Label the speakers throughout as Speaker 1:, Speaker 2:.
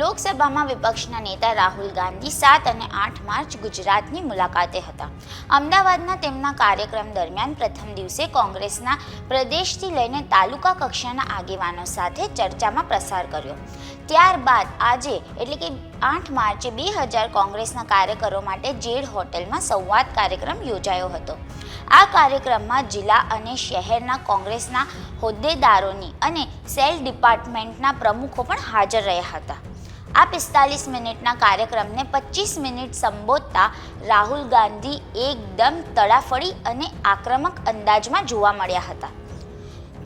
Speaker 1: લોકસભામાં વિપક્ષના નેતા રાહુલ ગાંધી સાત અને આઠ માર્ચ ગુજરાતની મુલાકાતે હતા. અમદાવાદના તેમના કાર્યક્રમ દરમિયાન પ્રથમ દિવસે કોંગ્રેસના પ્રદેશથી લઈને તાલુકા કક્ષાના આગેવાનો સાથે ચર્ચામાં પ્રસાર કર્યો. ત્યારબાદ આજે એટલે કે આઠ માર્ચે બે હજાર કોંગ્રેસના કાર્યકરો માટે જેડ હોટેલમાં સંવાદ કાર્યક્રમ યોજાયો હતો. આ કાર્યક્રમમાં જિલ્લા અને શહેરના કોંગ્રેસના હોદ્દેદારોની અને સેલ ડિપાર્ટમેન્ટના પ્રમુખો પણ હાજર રહ્યા હતા. આ પિસ્તાલીસ મિનિટના કાર્યક્રમને પચીસ મિનિટ સંબોધતા રાહુલ ગાંધી એકદમ તડાફડી અને આક્રમક અંદાજમાં જોવા મળ્યા હતા.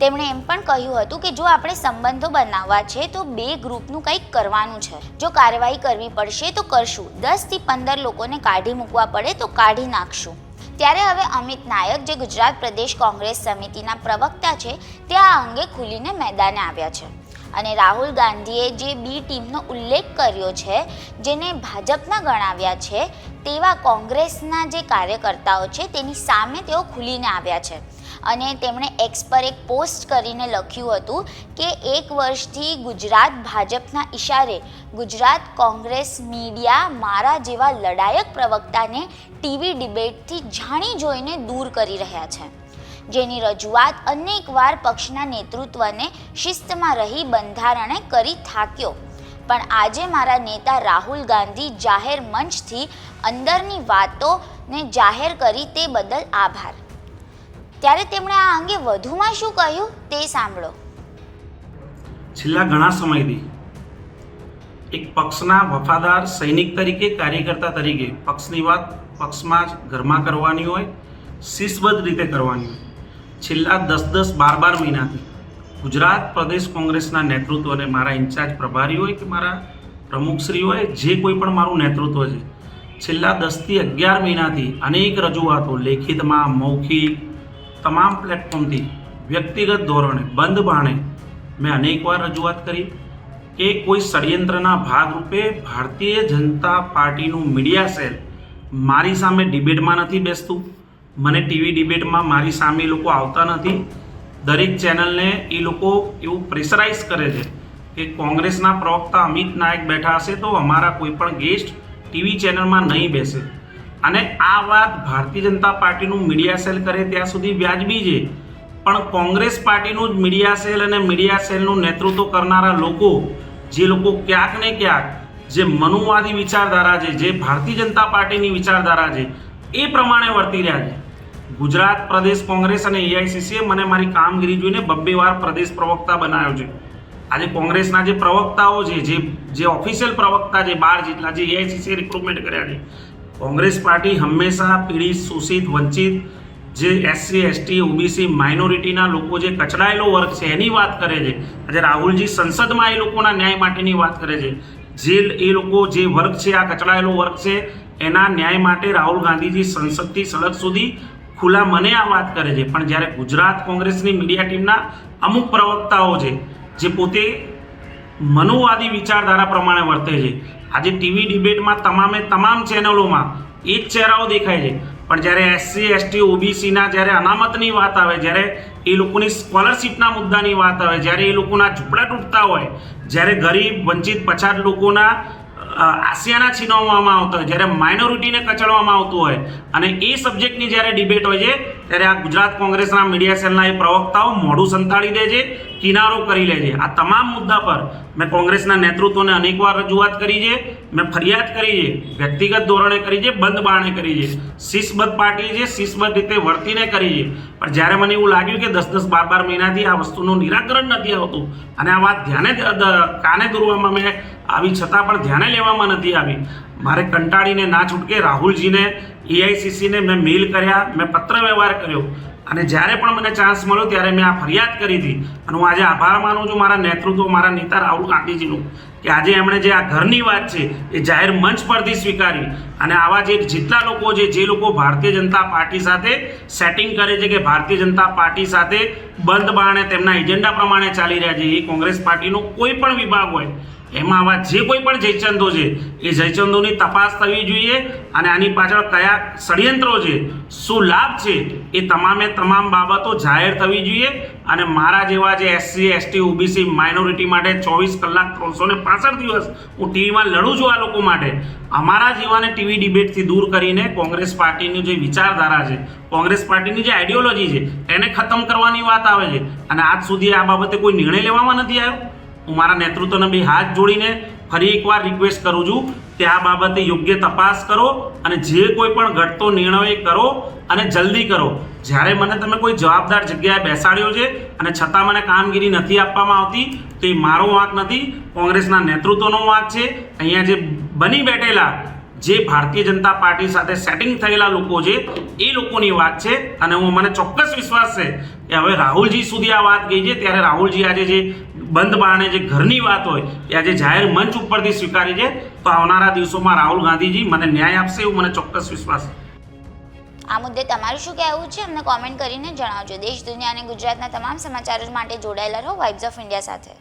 Speaker 1: તેમણે એમ પણ કહ્યું હતું કે જો આપણે સંબંધો બનાવવા છે, તો બે ગ્રુપનું કંઈક કરવાનું છે. જો કાર્યવાહી કરવી પડશે, તો કરશું. દસથી પંદર લોકોને કાઢી મૂકવા પડે, તો કાઢી નાખશું. ત્યારે હવે અમિત નાયક, જે ગુજરાત પ્રદેશ કોંગ્રેસ સમિતિના પ્રવક્તા છે, તે આ અંગે ખુલીને મેદાને આવ્યા છે. અને રાહુલ ગાંધીએ જે બી ટીમનો ઉલ્લેખ કર્યો છે, જેને ભાજપના ગણાવ્યા છે, તેવા કોંગ્રેસના જે કાર્યકર્તાઓ છે, તેની સામે તેઓ ખુલીને આવ્યા છે. અને તેમણે એક્સ પર એક પોસ્ટ કરીને લખ્યું હતું કે, એક વર્ષથી ગુજરાત ભાજપના ઈશારે ગુજરાત કોંગ્રેસ મીડિયા મારા જેવા લડાયક પ્રવક્તાને ટીવી ડિબેટથી જાણી જોઈને દૂર કરી રહ્યા છે. જેની રજૂઆત અનેકવાર પક્ષના નેતૃત્વને શિસ્તમાં રહી બંધારણે કરી થાક્યો. પણ આજે મારા નેતા રાહુલ ગાંધી જાહેર મંચથી અંદરની વાતોને જાહેર કરી તે બદલ આભાર. ત્યારે તેમણે આ અંગે વધુમાં શું કહ્યું તે સાંભળો.
Speaker 2: છેલ્લા ઘણા સમયથી એક પક્ષના વફાદાર સૈનિક તરીકે કાર્યકર્તા તરીકે પક્ષની વાત પક્ષમાં જ ઘરમાં કરવાની હોય, શિસ્તબદ્ધ રીતે કરવાની હોય. છેલ્લા દસ દસ બાર બાર મહિનાથી ગુજરાત પ્રદેશ કોંગ્રેસના નેતૃત્વને મારા ઇન્ચાર્જ પ્રભારી હોય કે મારા પ્રમુખશ્રી હોય, જે કોઈ પણ મારું નેતૃત્વ છે, છેલ્લા દસથી અગિયાર મહિનાથી અનેક રજૂઆતો લેખિતમાં, મૌખિક, તમામ પ્લેટફોર્મથી વ્યક્તિગત ધોરણે બંધ બાણે મેં અનેકવાર રજૂઆત કરી કે કોઈ ષડયંત્રના ભાગરૂપે ભારતીય જનતા પાર્ટીનું મીડિયા સેલ મારી સામે ડિબેટમાં નથી બેસતું. મને ટીવી ડિબેટમાં મારી સામે એ લોકો આવતા નથી. દરેક ચેનલને એ લોકો એવું પ્રેશરાઇઝ કરે છે કે કોંગ્રેસના પ્રવક્તા અમિત નાયક બેઠા હશે તો અમારા કોઈ પણ ગેસ્ટ ટીવી ચેનલમાં નહીં બેસે. અને આ વાત ભારતીય જનતા પાર્ટીનું મીડિયા સેલ કરે ત્યાં સુધી વ્યાજબી છે. પણ કોંગ્રેસ પાર્ટીનું જ મીડિયા સેલ અને મીડિયા સેલનું નેતૃત્વ કરનારા લોકો, જે લોકો ક્યાંક ને ક્યાંક જે મનુવાદી વિચારધારા છે, જે ભારતીય જનતા પાર્ટીની વિચારધારા છે, એ પ્રમાણે વર્તી રહ્યા છે. ગુજરાત પ્રદેશ કોંગ્રેસ અને એઆઈસીસીએ મને મારી કામગીરી જોઈને બબ્બે વાર પ્રદેશ પ્રવક્તા બનાવ્યો છે. આજે કોંગ્રેસના જે પ્રવક્તાઓ છે, જે જે ઓફિશિયલ પ્રવક્તા છે, બાર જેટલા જે એઆઈસીસીએ રિક્રુટમેન્ટ કર્યા છે, કોંગ્રેસ પાર્ટી હંમેશા પીડિત, શોષિત, વંચિત, જે એસસી એસટી ઓબીસી માઇનોરિટીના લોકો જે કચડાયેલો વર્ગ છે, એની વાત કરે છે. આજે રાહુલજી સંસદમાં એ લોકોના ન્યાય માટેની વાત કરે છે. જે એ લોકો જે વર્ગ છે, આ કચડાયેલો વર્ગ છે, એના ન્યાય માટે રાહુલ ગાંધીજી સંસદથી સડક સુધી ખુલ્લા મને આ વાત કરે છે. પણ જ્યારે ગુજરાત કોંગ્રેસની મીડિયા ટીમના અમુક પ્રવક્તાઓ છે, જે પોતે મનુવાદી વિચારધારા પ્રમાણે વર્તે છે. આજે ટીવી ડિબેટમાં તમામે તમામ ચેનલોમાં એ જ ચહેરાઓ દેખાય છે. પણ જ્યારે એસસી, એસટી, ઓબીસીના જ્યારે અનામતની વાત આવે, જ્યારે એ લોકોની સ્કોલરશિપના મુદ્દાની વાત આવે, જ્યારે એ લોકોના ઝૂંપડા તૂટતા હોય, જ્યારે ગરીબ, વંચિત, પછાત લોકોના આસિયાના છીનવવામાં આવતા હોય, જ્યારે માઇનોરિટીને કચડવામાં આવતું હોય અને એ સબ્જેક્ટની જ્યારે ડિબેટ હોય છે, ત્યારે આ ગુજરાત કોંગ્રેસના મીડિયા સેલના એ પ્રવક્તાઓ મોઢું સંતાડી દે છે, કિનારો કરી લે છે. આ તમામ મુદ્દા પર મેં કોંગ્રેસના નેતૃત્વને અનેકવાર રજૂઆત કરી છે, મેં ફરિયાદ કરી છે, વ્યક્તિગત ધોરણે કરી છે બંધ બારણે કરી છે. શિસ્તબદ્ધ પાર્ટી છે, શિસ્તબદ્ધ રીતે વર્તીને કરી છે. પણ જ્યારે મને એવું લાગ્યું કે દસ દસ બાર બાર મહિનાથી આ વસ્તુનું નિરાકરણ નથી આવતું, અને આ વાત ધ્યાને કાને દોરવામાં મેં આવી છતાં પણ ધ્યાને લેવામાં નથી આવી. મારે કંટાળીને ના છૂટકે રાહુલજીને એઆઈસીસીને મેં મેલ કર્યા, મેં પત્ર વ્યવહાર કર્યો. અને જ્યારે પણ મને ચાન્સ મળ્યો ત્યારે મેં આ ફરિયાદ કરી હતી. અને હું આજે આભાર માનું છું મારા નેતૃત્વ, મારા નેતા રાહુલ ગાંધીજીનું, કે આજે એમણે જે આ ઘરની વાત છે, એ જાહેર મંચ પરથી સ્વીકારી. અને આવા જે જેટલા લોકો છે, જે લોકો ભારતીય જનતા પાર્ટી સાથે સેટિંગ કરે છે કે ભારતીય જનતા પાર્ટી સાથે બંધ બારણે તેમના એજન્ડા પ્રમાણે ચાલી રહ્યા છે, એ કોંગ્રેસ પાર્ટીનો કોઈ પણ વિભાગ હોય એમાં આવા જે કોઈ પણ જયચંદો છે, એ જયચંદોની તપાસ થવી જોઈએ અને આની પાછળ કયા ષડયંત્રો છે, શું લાભ છે, એ તમામે તમામ બાબતો જાહેર થવી જોઈએ અને મારા જેવા જે એસસી, એસટી, ઓબીસી માઇનોરિટી માટે ચોવીસ કલાક ત્રણસો ને પાસઠ દિવસ હું ટીવીમાં લડું છું આ લોકો માટે. અમારા જેવાને ટીવી ડિબેટથી દૂર કરીને કોંગ્રેસ પાર્ટીની જે વિચારધારા છે, કોંગ્રેસ પાર્ટીની જે આઈડિયોલોજી છે, એને ખતમ કરવાની વાત આવે છે. અને આજ સુધી આ બાબતે કોઈ નિર્ણય લેવામાં નથી આવ્યો? હું મારા નેતૃત્વને બી હાથ જોડીને ફરી એકવાર રિક્વેસ્ટ કરું છું કે આ બાબતે યોગ્ય તપાસ કરો અને જે કોઈ પણ ઘટતો નિર્ણય કરો અને જલ્દી કરો. જ્યારે મને તમે કોઈ જવાબદાર જગ્યાએ બેસાડ્યો છે અને છતાં મને કામગીરી નથી આપવામાં આવતી, તો એ મારો વાંક નથી. કોંગ્રેસના નેતૃત્વનો વાંક છે. અહીંયા જે બની બેઠેલા જે ભારતીય જનતા પાર્ટી સાથે સેટિંગ થયેલા લોકો છે, એ લોકોની વાત છે. અને હું મને ચોક્કસ વિશ્વાસ છે કે હવે રાહુલજી સુધી આ વાત ગઈ છે. ત્યારે રાહુલજી આજે જે બંધ બારણે જે ઘરની વાત હોય, એ આજે જાહેર મંચ ઉપરથી સ્વીકારી છે. તો આવનારા દિવસોમાં રાહુલ ગાંધીજી મને ન્યાય આપશે એવું મને ચોક્કસ વિશ્વાસ
Speaker 1: આ મુદ્દે તમારું શું કહેવું છે? અમને કોમેન્ટ કરીને જણાવજો. દેશ, દુનિયા અને ગુજરાતના તમામ સમાચારો માટે જોડાયેલા રહો. વાઇબ્સ ઓફ ઇન્ડિયા સાથે.